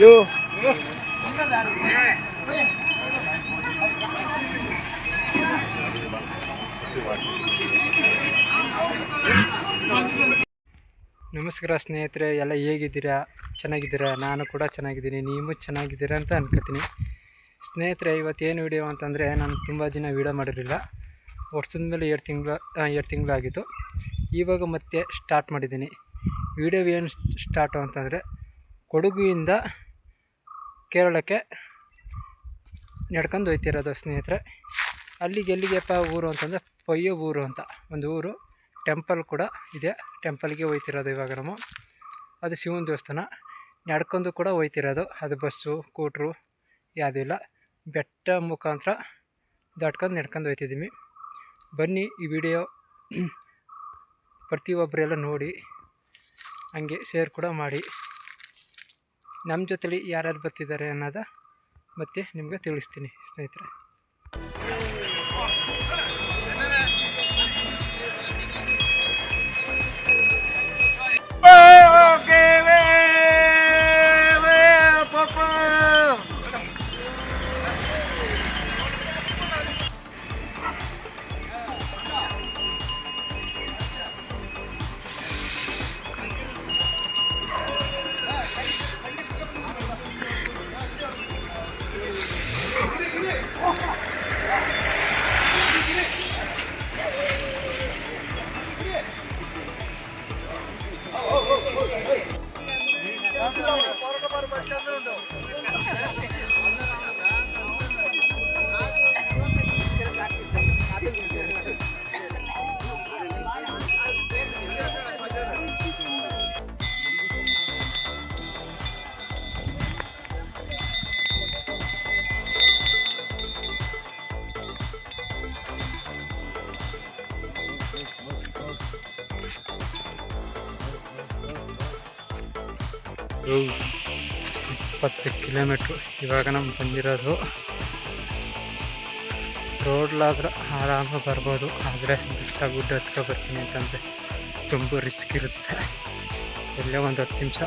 ಯೋ ನಮಸ್ಕಾರ ಸ್ನೇಹಿತರೆ, ಎಲ್ಲ ಹೇಗಿದ್ದೀರಾ? ಚೆನ್ನಾಗಿದ್ದೀರಾ? ನಾನು ಕೂಡ ಚೆನ್ನಾಗಿದ್ದೀನಿ. ನೀವು ಚೆನ್ನಾಗಿದ್ದೀರಾ ಅಂತ ಅನ್ಕೋತೀನಿ. ಸ್ನೇಹಿತರೆ ಇವತ್ತೇನು ವಿಡಿಯೋ ಅಂತಂದರೆ, ನಾನು ತುಂಬ ದಿನ ವೀಡಿಯೋ ಮಾಡಿರಲಿಲ್ಲ. ವರ್ಷದ ಮೇಲೆ ಎರಡು ತಿಂಗಳು ಎರಡು ತಿಂಗಳಾಗಿತ್ತು ಇವಾಗ ಮತ್ತೆ ಸ್ಟಾರ್ಟ್ ಮಾಡಿದ್ದೀನಿ. ವಿಡಿಯೋ ಏನು ಸ್ಟಾರ್ಟು ಅಂತಂದರೆ ಕೊಡಗುವಿಂದ ಕೇರಳಕ್ಕೆ ನಡ್ಕೊಂಡು ಹೋಯ್ತಿರೋದು ಸ್ನೇಹಿತರೆ. ಅಲ್ಲಿಗೆ ಎಲ್ಲಿಗೆಪ್ಪ ಊರು ಅಂತಂದರೆ ಪೊಯ್ಯೋ ಊರು ಅಂತ. ಒಂದು ಊರು, ಟೆಂಪಲ್ ಕೂಡ ಇದೆ. ಟೆಂಪಲ್ಗೆ ಹೋಯ್ತಿರೋದು ಇವಾಗ ನಾವು. ಅದು ಶಿವನ ದೇವಸ್ಥಾನ. ನಡ್ಕೊಂಡು ಕೂಡ ಹೋಯ್ತಿರೋದು. ಅದು ಬಸ್ಸು ಕೂಟ್ರು ಯಾವುದೂ ಇಲ್ಲ. ಬೆಟ್ಟ ಮುಖಾಂತರ ದಾಟ್ಕೊಂಡು ನಡ್ಕೊಂಡು ಹೋಯ್ತಿದ್ದೀವಿ. ಬನ್ನಿ ಈ ವಿಡಿಯೋ ಪ್ರತಿಯೊಬ್ಬರೆಲ್ಲ ನೋಡಿ, ಹಂಗೆ ಶೇರ್ ಕೂಡ ಮಾಡಿ. ನಮ್ಮ ಜೊತೆಲಿ ಯಾರ್ಯಾರು ಬರ್ತಿದ್ದಾರೆ ಅನ್ನೋದ ಮತ್ತೆ ನಿಮಗೆ ತಿಳಿಸ್ತೀನಿ ಸ್ನೇಹಿತರೆ. ಇಪ್ಪತ್ತು ಕಿಲೋಮೀಟ್ರು. ಇವಾಗ ನಮ್ಗೆ ಬಂದಿರೋದು ರೋಡ್ಲಾದ್ರೆ ಆರಾಮಾಗಿ ಬರ್ಬೋದು. ಆದರೆ ಬೆಟ್ಟ ಗುಡ್ಡ ಹತ್ಕೊ ಬರ್ತೀನಿ ಅಂತಂದರೆ ತುಂಬ ರಿಸ್ಕ್ ಇರುತ್ತೆ. ಎಲ್ಲೇ ಒಂದು ಹತ್ತು ನಿಮಿಷ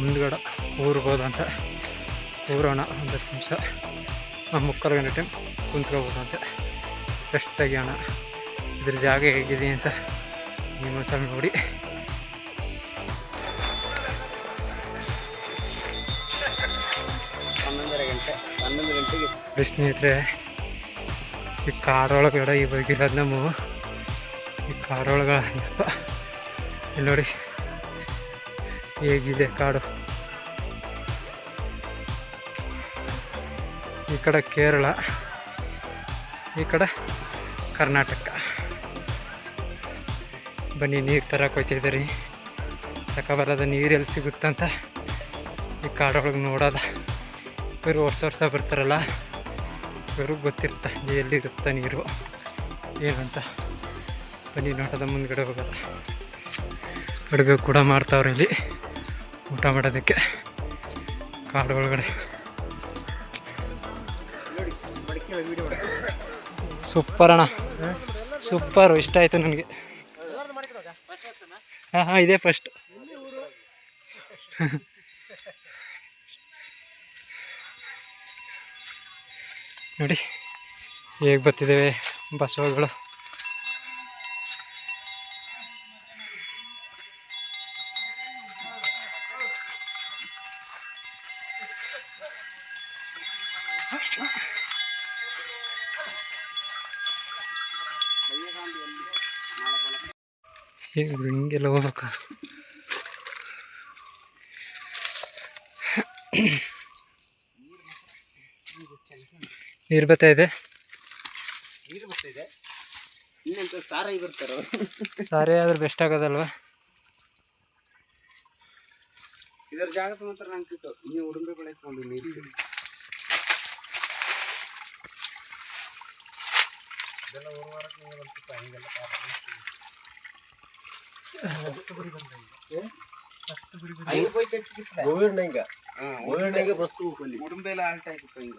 ಮುಂದ್ಗಡೆ ಊರ್ಬೋದು ಅಂತ ಊರೋಣ ಒಂದು ಹತ್ತು ನಿಮಿಷ. ಮುಕ್ಕಾಲು ಗಂಟೆ ಟೈಮ್ ಕುಂತ್ಕೋಬೋದು ಅಂತ ರೆಸ್ಟ್ ತೆಗಿಯೋಣ ಇದ್ರ ಜಾಗ ಹೇಗಿದೆ ಅಂತ ನಿಮ್ಮ ಸಲ ನೋಡಿ. ಗಂಟೆಗೆ. ಸ್ನೇಹಿತರೆ, ಈ ಕಾರೊಳಗಡೆ ಈ ಇರೋದು ನಮ್ಮ ಈ ಕಾರೊಳಗೆ. ನೋಡಿ. ಹೇಗಿದೆ ಕಾಡು. ಈ ಕಡೆ ಕೇರಳ, ಈ ಕಡೆ ಕರ್ನಾಟಕ. ಬನ್ನಿ, ನೀರು ತರಕ್ಕೆ ಹೋಗ್ತಿದ್ದೀರಿ ತಗೊಬರೋದು ನೀರು ಎಲ್ಲಿ ಸಿಗುತ್ತಂತ ಈ ಕಾಡೊಳಗೆ ನೋಡೋದ. ಇವರು ಹೊಸ ವರ್ಷ ಬರ್ತಾರಲ್ಲ ಇವ್ರಿಗೆ ಗೊತ್ತಿರ್ತ ಎಲ್ಲಿರುತ್ತೆ ನೀರು, ಏನಂತ. ಬನ್ನಿ ನೋಟದ ಮುಂದ್ಗಡೆ ಹೋಗಲ್ಲ ಅಡುಗೆ ಕೂಡ ಮಾಡ್ತಾವ್ರೆ ಇಲ್ಲಿ, ಊಟ ಮಾಡೋದಕ್ಕೆ ಕಾಡು ಒಳಗಡೆ. ಸೂಪರ್ ಅಣ್ಣ. ಸೂಪರು, ಇಷ್ಟ ಆಯಿತು ನನಗೆ. ಹಾಂ ಹಾಂ, ಇದೇ ಫಸ್ಟ್ ನೋಡಿ ಹೇಗೆ ಬರ್ತಿದ್ದೇವೆ ಬಸವಗಳು. ಹೇಗೆ ಹಿಂಗೆಲ್ಲ ಹೋಗ್ಬೇಕು? ನೀರು ಬರ್ತಾ ಇದೆ. ನೀರು ಇದೆ. ಇನ್ನೆಂತ ಸಾರಾಯಿ ಬರ್ತಾರ? ಸಾರೆ ಆದ್ರೆ ಬೆಸ್ಟ್ ಆಗೋದಲ್ವಾ? ಇದರ ಜಾಗದ ಮಾತ್ರ ನಂಗೆ ಕಿಟ್ಟು ನೀವು ಉಡುಂಬೆ ಬೆಳೆಸ್ಕೊಂಡು ನೀರು ಇದೆಲ್ಲ ಒಂದು ವಾರಕ್ಕೆ ನೀವು ಬರ್ತಿತ್ತು? ಹಿಂಗೆಲ್ಲ ಹೆಚ್ಚಿಗಿತ್ತ ಗೋವಿಂದಂಗ ಹಾಂ ಗೋವಿಂದಂಗ ಬಸ್ತು ಉಡುಂಬೆ ಎಲ್ಲ ಆಲ್ಟ ಆಯ್ತು ಹಿಂಗ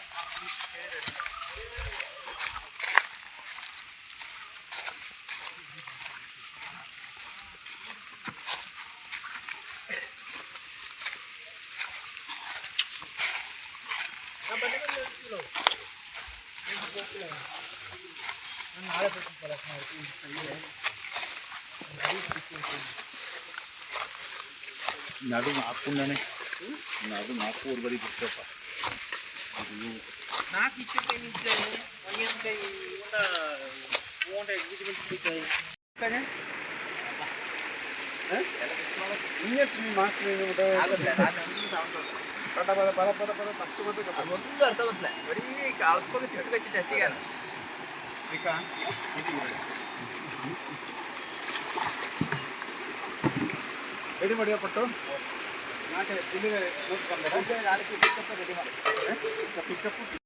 ನಾಳೆ ಬೇಕು ಕಲೆಕ್ಟ್ ನಡು ಹಾಕ್ಕೊಂಡಾನೆ ನಡು ನಾಲ್ಕು ಊರುಗಡೆ ಬಿಟ್ಟಪ್ಪ ನಾಲ್ಕು ಇಷ್ಟಕ್ಕೆ ನಿಂತಾಯಿ ಒಂದೆಂತಾಯಿ ಒಂದು ಮೂವತ್ತೈ ಇದು ಬಿಡ್ತಾಯಿ ಹಾಂ? ಇನ್ನೆಷ್ಟು ನೀವು ಮಾಸ್ಟ್ರಿ പട പട പട പട പട പത്ത് പത്ത് ഒന്നും അർത്ഥമല്ല ഒരു അല്പം ചുരുക്കി വെച്ച് ടെസ്റ്റ് ചെയ്യാൻ റെഡി മടിയാ പട്ടു നാട്ടിൽ ഇതിൽ പിക്കപ്പ് റെഡി മാറി പിക്കപ്പ്